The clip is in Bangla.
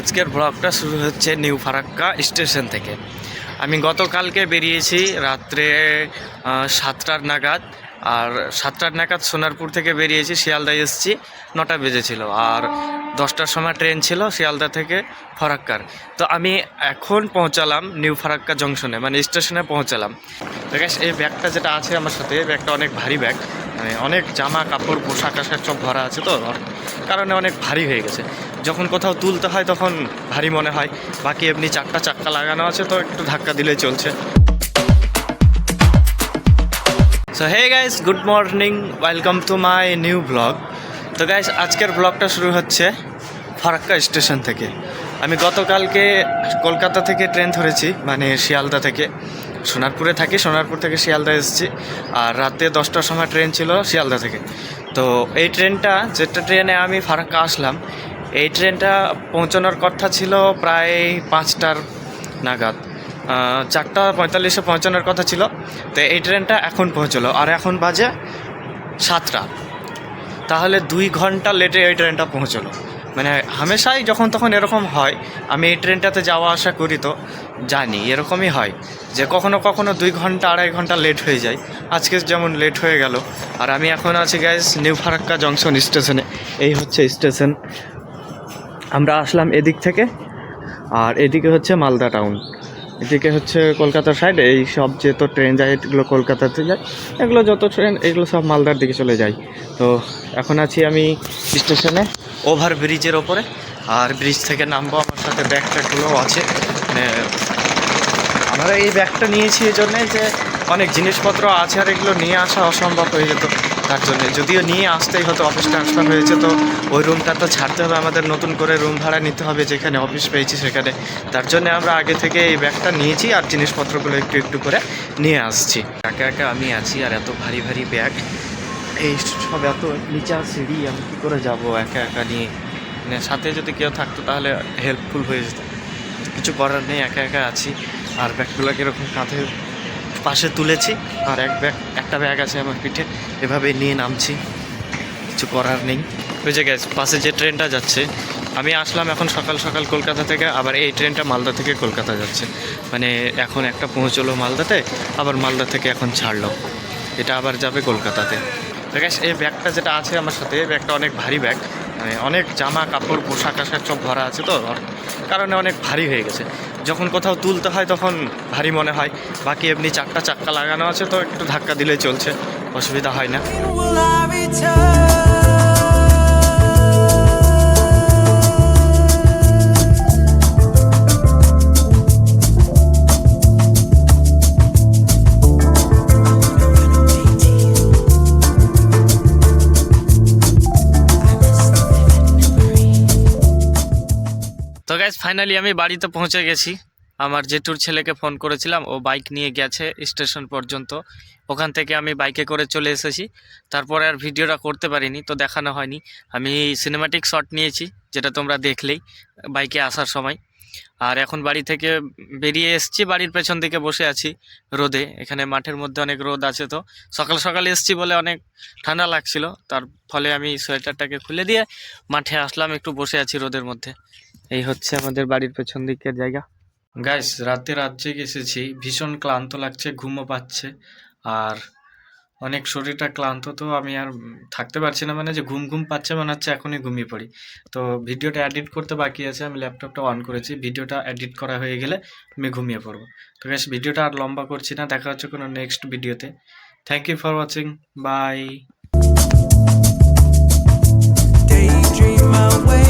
আজকের ব্লগটা শুরু হচ্ছে নিউ ফারাক্কা স্টেশন থেকে। আমি গতকালকে বেরিয়েছি রাত্রে সাতটার নাগাদ। আর সাতটার নাগাদ সোনারপুর থেকে বেরিয়েছি, শিয়ালদায় এসেছি, নটা বেজেছিল আর দশটার সময় ট্রেন ছিল শিয়ালদা থেকে ফারাক্কার। তো আমি এখন পৌঁছালাম নিউ ফারাক্কা জংশনে মানে স্টেশনে পৌঁছালাম। তো এই ব্যাগটা যেটা আছে আমার সাথে ব্যাগটা অনেক ভারী ব্যাগ। মানে অনেক জামা কাপড়, পোশাক আশাক সব ভরা আছে তো কারণে অনেক ভারী হয়ে গেছে। যখন কোথাও তুলতে হয় তখন ভারী মনে হয়। বাকি এমনি চারটা চাক্কা লাগানো আছে তো, একটু ধাক্কা দিলেই চলছে। So hey guys good morning welcome to my new vlog তো গাইস আজকের ব্লগটা শুরু হচ্ছে ফারাক্কা স্টেশন থেকে। আমি গতকালকে কলকাতা থেকে ট্রেন ধরেছি মানে শিয়ালদা থেকে। সোনারপুরে থাকি, সোনারপুর থেকে শিয়ালদা এসেছি। আর রাতে দশটার সময় ট্রেন ছিল শিয়ালদা থেকে। তো এই ট্রেনটা, যেটা ট্রেনে আমি ফারাক্কা আসলাম, এই ট্রেনটা পৌঁছানোর কথা ছিল প্রায় পাঁচটার নাগাদ। চারটা পঁয়তাল্লিশে পৌঁছানোর কথা ছিল। তো এই ট্রেনটা এখন পৌঁছলো। আর এখন বাজে সাতটা। তাহলে দুই ঘণ্টা লেটে এই ট্রেনটা পৌঁছলো। মানে হামেশাই যখন তখন এরকম হয়, আমি এই ট্রেনটাতে যাওয়া আসা করি তো। জানি, এরকমই হয় যে কখনো কখনো দুই ঘণ্টা, আড়াই ঘণ্টা লেট হয়ে যায়। আজকে যেমন লেট হয়ে গেল, আর আমি এখন আছি গ্যাস নিউ ফারাক্কা জংশন স্টেশনে এই হচ্ছে স্টেশন আমরা আসলাম এদিক থেকে, আর এদিকে হচ্ছে মালদা টাউন এদিকে হচ্ছে কলকাতার সাইড এই সব যে তো ট্রেন যায়, এগুলো কলকাতাতে যায়। এগুলো যত ট্রেন এগুলো সব মালদার দিকে চলে যায়। তো এখন আছি আমি স্টেশনে ওভার ব্রিজের ওপরে। আর ব্রিজ থেকে নামবো, আমার সাথে ব্যাগ ট্যাগগুলোও আছে। মানে আমরা এই ব্যাগটা নিয়েছি এই জন্যে যে অনেক জিনিসপত্র আছে আর এগুলো নিয়ে আসা অসম্ভব হয়ে যেত তার জন্যে। যদিও নিয়ে আসতেই হতো অফিস ট্রান্সফার হয়েছে তো ওই রুমটা তো ছাড়তে হবে, আমাদের নতুন করে রুম ভাড়া নিতে হবে যেখানে অফিস পেয়েছি সেখানে। তার জন্য আমরা আগে থেকে এই ব্যাগটা নিয়েছি আর জিনিসপত্রগুলো একটু একটু করে নিয়ে আসছি। একা একা আমি আছি আর এত ভারী ভারী ব্যাগ। এই সব এত নিচা সিঁড়ি, আমি কী করে যাব একা একা নিয়ে? মানে সাথে যদি কেউ থাকতো তাহলে হেল্পফুল হয়ে যেত। কিছু করার নেই, একা একা আছি। আর ব্যাগগুলো কীরকম কাঁধে পাশে তুলেছি, আর এক ব্যাগ, একটা ব্যাগ আছে আমার পিঠে, এভাবে নিয়ে নামছি। কিছু করার নেই। যে গ্যাস পাশে যে ট্রেনটা যাচ্ছে, আমি আসলাম এখন সকাল সকাল কলকাতা থেকে, আবার এই ট্রেনটা মালদা থেকে কলকাতা যাচ্ছে। মানে এখন একটা পৌঁছলো মালদাতে, আবার মালদা থেকে এখন ছাড়লো। এটা আবার যাবে কলকাতাতে। এই ব্যাগটা যেটা আছে আমার সাথে, এই ব্যাগটা অনেক ভারী ব্যাগ। মানে অনেক জামা কাপড়, পোশাক আশাক সব ভরা আছে তো কারণে অনেক ভারী হয়ে গেছে। যখন কোথাও তুলতে হয় তখন ভারী মনে হয়। বাকি এমনি চারটা চাক্কা লাগানো আছে তো, একটু ধাক্কা দিলেই চলছে, অসুবিধা হয় না। তো গাইজ ফাইনালি আমি বাড়িতে পৌঁছে গেছি। আমার জেঠুর ছেলেকে ফোন করেছিলাম, ও বাইক নিয়ে গেছে স্টেশন পর্যন্ত। ওখান থেকে আমি বাইকে করে চলে এসেছি। তারপরে আর ভিডিওটা করতে পারিনি, তো দেখানো হয়নি। আমি সিনেমাটিক শট নিয়েছি, যেটা তোমরা দেখলেই বাইকে আসার সময়। আর এখন বাড়ি থেকে বেরিয়ে এসেছি, বাড়ির পেছন দিকে বসে আছি রোদে। এখানে মাঠের মধ্যে অনেক রোদ আছে তো। সকাল সকাল এসেছি বলে অনেক ঠান্ডা লাগছিল। তার ফলে আমি সোয়েটারটাকে খুলে দিয়ে মাঠে আসলাম, একটু বসে আছি রোদের মধ্যে। এই হচ্ছে আমাদের বাড়ির পেছন দিকের জায়গা। গাইস রাতে রাজ্যে এসেছি। ভীষণ ক্লান্ত লাগছে ঘুমও পাচ্ছে। আর অনেক শরীরটা ক্লান্ত তো আমি আর থাকতে পারছি না। মানে যে ঘুম ঘুম পাচ্ছে মনে হচ্ছে এখনই ঘুমিয়ে পড়ি। তো ভিডিওটা এডিট করতে বাকি আছে আমি ল্যাপটপটা অন করেছি। ভিডিওটা এডিট করা হয়ে গেলে আমি ঘুমিয়ে পড়ব। তো গাইস ভিডিওটা আর লম্বা করছি না দেখা হচ্ছে কোনো নেক্সট ভিডিওতে। Thank you for watching bye my way